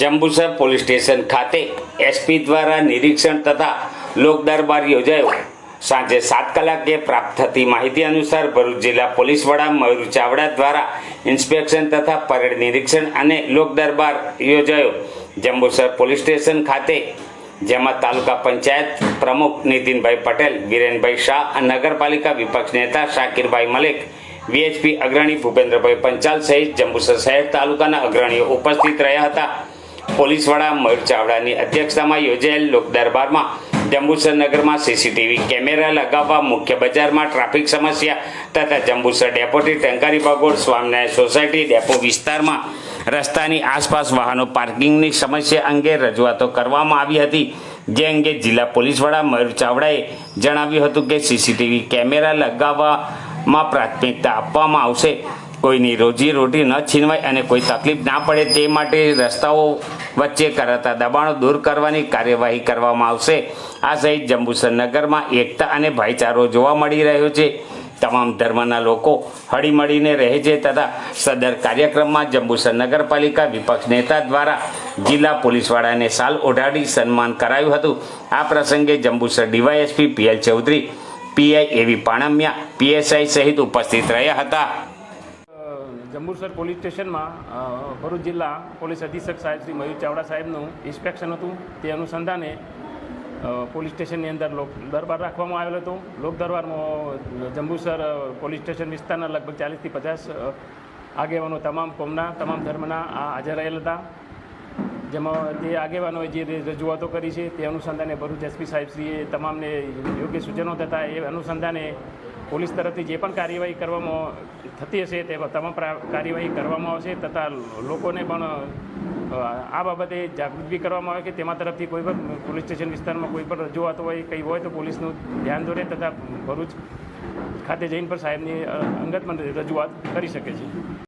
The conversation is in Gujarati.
જંબુસર પોલીસ સ્ટેશન ખાતે એસપી દ્વારા નિરીક્ષણ તથા લોક દરબાર યોજાયો. સાંજે સાત કલાકે પ્રાપ્ત થતી માહિતી અનુસાર ભરૂચ જિલ્લા પોલીસ વડા મયુર ચાવડા દ્વારા ઇન્સ્પેક્શન તથા પરેડ નિરીક્ષણ અને લોક દરબાર યોજાયો. જંબુસર પોલીસ સ્ટેશન ખાતે, જેમાં તાલુકા પંચાયત પ્રમુખ નીતિનભાઈ પટેલ, વિરેનભાઈ શાહ અને નગરપાલિકા વિપક્ષ નેતા શાકિરભાઈ મલિક, વીએચપી અગ્રણી ભૂપેન્દ્રભાઈ પંચાલ સહિત જંબુસર શહેર તાલુકાના અગ્રણીઓ ઉપસ્થિત રહ્યા હતા. પોલીસ વડા મયુર ચાવડાની અધ્યક્ષતામાં યોજાયેલ લોક દરબારમાં જંબુસર નગરમાં સીસીટીવી કેમેરા લગાવવા મુખ્ય બજારમાં ટ્રાફિક સમસ્યા તથા જંબુસર ડેપોટી ટંકારી બાગોળ સ્વામિનારાયણ સોસાયટી ડેપો વિસ્તારમાં રસ્તાની આસપાસ વાહનો પાર્કિંગની સમસ્યા અંગે રજૂઆતો કરવામાં આવી હતી. જે અંગે જિલ્લા પોલીસ વડા મયુર ચાવડાએ જણાવ્યું હતું કે સીસીટીવી કેમેરા લગાવવામાં પ્રાથમિકતા આપવામાં આવશે. કોઈની રોજી રોટી ન છીનવાય અને કોઈ તકલીફ ના પડે તે માટે રસ્તાઓ વચ્ચે કરાતા દબાણો દૂર કરવાની કાર્યવાહી કરવામાં આવશે. આ સહિત જંબુસર નગરમાં એકતા અને ભાઈચારો જોવા મળી રહ્યો છે. તમામ ધર્મના લોકો હળીમળીને રહે છે તથા સદર કાર્યક્રમમાં જંબુસર નગરપાલિકા વિપક્ષ નેતા દ્વારા જિલ્લા પોલીસવાળાને સાલ ઓઢાડી સન્માન કરાયું હતું. આ પ્રસંગે Jambusar DYSP PL Chaudhary PI AV પાણમ્યા PSI સહિત ઉપસ્થિત રહ્યા હતા. જંબુસર પોલીસ સ્ટેશનમાં ભરૂચ જિલ્લા પોલીસ અધિક્ષક સાહેબ શ્રી મયુર ચાવડા સાહેબનું ઇન્સ્પેક્શન હતું. તે અનુસંધાને પોલીસ સ્ટેશનની અંદર લોક, દરબાર રાખવામાં આવેલો હતો. લોક દરબારમાં જંબુસર પોલીસ સ્ટેશન વિસ્તારના લગભગ ચાલીસથી પચાસ આગેવાનો તમામ કોમના, તમામ ધર્મના આ હાજર રહેલ હતા. જેમાં તે આગેવાનોએ જે રજૂઆતો કરી છે, તે અનુસંધાને ભરૂચ એસપી સાહેબશ્રીએ તમામને યોગ્ય સૂચનો થતા એ અનુસંધાને પોલીસ તરફથી જે પણ કાર્યવાહી કરવામાં થતી હશે તે તમામ કાર્યવાહી કરવામાં આવશે તથા લોકોને પણ આ બાબતે જાગૃત બી કરવામાં આવે કે તેમાં તરફથી કોઈ પણ પોલીસ સ્ટેશન વિસ્તારમાં કોઈ પણ રજૂઆત હોય, કંઈ હોય તો પોલીસનું ધ્યાન દોરે તથા ભરૂચ ખાતે જઈને પણ સાહેબની અંગત રજૂઆત કરી શકે છે.